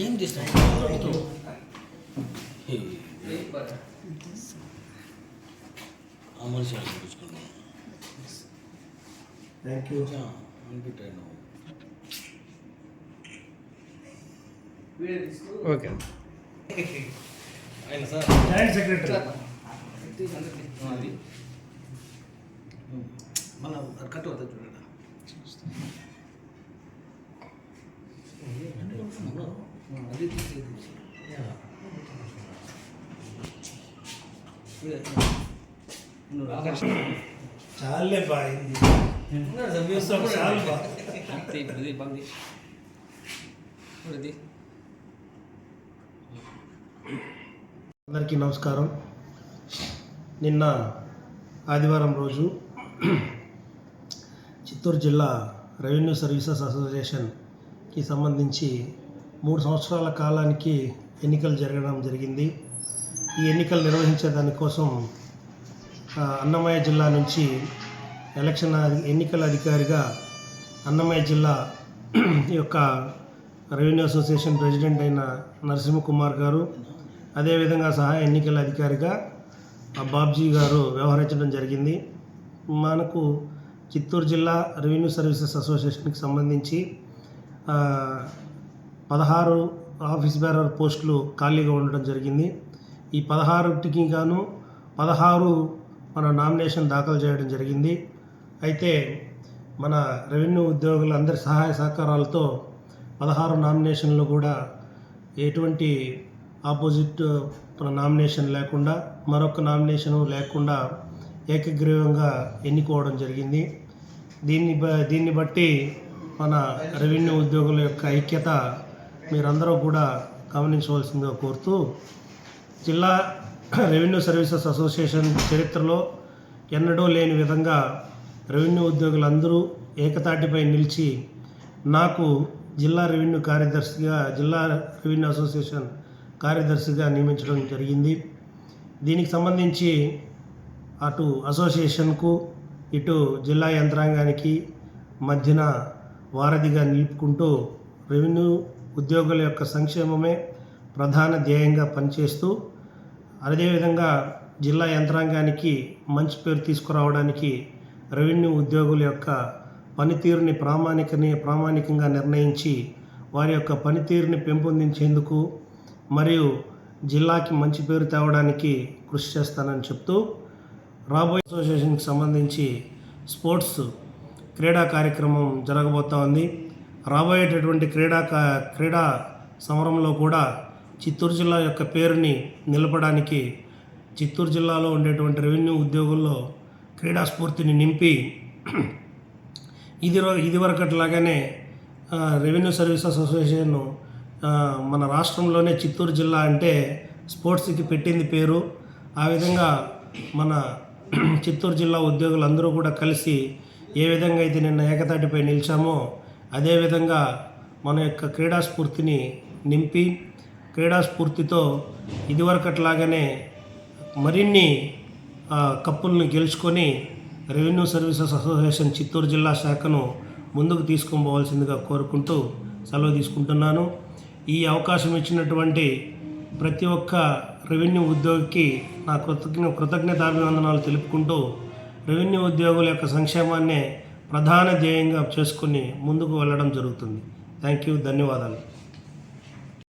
ఏం చేస్తావు ఆ మనిషి చూపించుకున్నాను థ్యాంక్ యూ అనిపెట్టాను ఓకే. ఆయన సార్ జాయింట్ సెక్రటరీ మన కట్టు వద్ద చూడండి. అది చాలే బాయింది చాలు అందరికీ నమస్కారం. నిన్న ఆదివారం రోజు చిత్తూరు జిల్లా రెవెన్యూ సర్వీసెస్ అసోసియేషన్కి సంబంధించి మూడు సంవత్సరాల కాలానికి ఎన్నికలు జరగడం జరిగింది. ఈ ఎన్నికలు నిర్వహించే దానికోసం అన్నమయ్య జిల్లా నుంచి ఎలక్షన్ ఎన్నికల అధికారిగా అన్నమయ్య జిల్లా యొక్క రెవెన్యూ అసోసియేషన్ ప్రెసిడెంట్ అయిన నరసింహకుమార్ గారు అదేవిధంగా సహాయ ఎన్నికల అధికారిగా బాబ్జీ గారు వ్యవహరించడం జరిగింది. మనకు చిత్తూరు జిల్లా రెవెన్యూ సర్వీసెస్ అసోసియేషన్కి సంబంధించి పదహారు ఆఫీస్ బేరర్ పోస్టులు ఖాళీగా ఉండడం జరిగింది. ఈ పదహారుటికి గాను పదహారు మన నామినేషన్ దాఖలు చేయడం జరిగింది. అయితే మన రెవెన్యూ ఉద్యోగులందరి సహాయ సహకారాలతో పదహారు నామినేషన్లు కూడా ఎటువంటి ఆపోజిట్ నామినేషన్ లేకుండా మరొక నామినేషన్ లేకుండా ఏకగ్రీవంగా ఎన్నుకోవడం జరిగింది. దీన్ని బ దీన్ని బట్టి మన రెవెన్యూ ఉద్యోగుల యొక్క ఐక్యత మీరందరూ కూడా గమనించవలసిందిగా కోరుతూ జిల్లా రెవెన్యూ సర్వీసెస్ అసోసియేషన్ చరిత్రలో ఎన్నడూ లేని విధంగా రెవెన్యూ ఉద్యోగులందరూ ఏకతాటిపై నిలిచి నాకు జిల్లా రెవెన్యూ కార్యదర్శిగా జిల్లా రెవెన్యూ అసోసియేషన్ కార్యదర్శిగా నియమించడం జరిగింది. దీనికి సంబంధించి అటు అసోసియేషన్కు ఇటు జిల్లా యంత్రాంగానికి మధ్యన వారధిగా నిలుపుకుంటూ రెవెన్యూ ఉద్యోగుల యొక్క సంక్షేమమే ప్రధాన ధ్యేయంగా పనిచేస్తూ అదేవిధంగా జిల్లా యంత్రాంగానికి మంచి పేరు తీసుకురావడానికి రెవెన్యూ ఉద్యోగుల యొక్క పనితీరుని ప్రామాణికని ప్రామాణికంగా నిర్ణయించి వారి యొక్క పనితీరుని పెంపొందించేందుకు మరియు జిల్లాకి మంచి పేరు తేవడానికి కృషి చేస్తానని చెప్తూ రాబోయే అసోసియేషన్కి సంబంధించి స్పోర్ట్స్ క్రీడా కార్యక్రమం జరగబోతోంది రాబోయేటటువంటి క్రీడా క్రీడా సమరంలో కూడా చిత్తూరు జిల్లా యొక్క పేరుని నిలపడానికి చిత్తూరు జిల్లాలో ఉండేటువంటి రెవెన్యూ ఉద్యోగుల్లో క్రీడా స్ఫూర్తిని నింపి ఇది ఇదివరకట్లాగానే రెవెన్యూ సర్వీసెస్ అసోసియేషన్ మన రాష్ట్రంలోనే చిత్తూరు జిల్లా అంటే స్పోర్ట్స్కి పెట్టింది పేరు. ఆ విధంగా మన చిత్తూరు జిల్లా ఉద్యోగులందరూ కూడా కలిసి ఏ విధంగా అయితే నిన్న ఏకతాటిపై నిలిచామో అదేవిధంగా మన యొక్క క్రీడా స్ఫూర్తిని నింపి క్రీడా స్ఫూర్తితో ఇదివరకట్లాగానే మరిన్ని ఆ, కప్పులను గెలుచుకొని రెవెన్యూ సర్వీసెస్ అసోసియేషన్ చిత్తూరు జిల్లా శాఖను ముందుకు తీసుకొని పోవాల్సిందిగా కోరుకుంటూ సెలవు తీసుకుంటున్నాను. ఈ అవకాశం ఇచ్చినటువంటి ప్రతి ఒక్క రెవెన్యూ ఉద్యోగికి నా కృతజ్ఞ కృతజ్ఞతాభివందనాలు తెలుపుకుంటూ రెవెన్యూ ఉద్యోగుల యొక్క సంక్షేమాన్నే ప్రధాన ధ్యేయంగా చేసుకుని ముందుకు వెళ్ళడం జరుగుతుంది. థ్యాంక్ యూ ధన్యవాదాలు.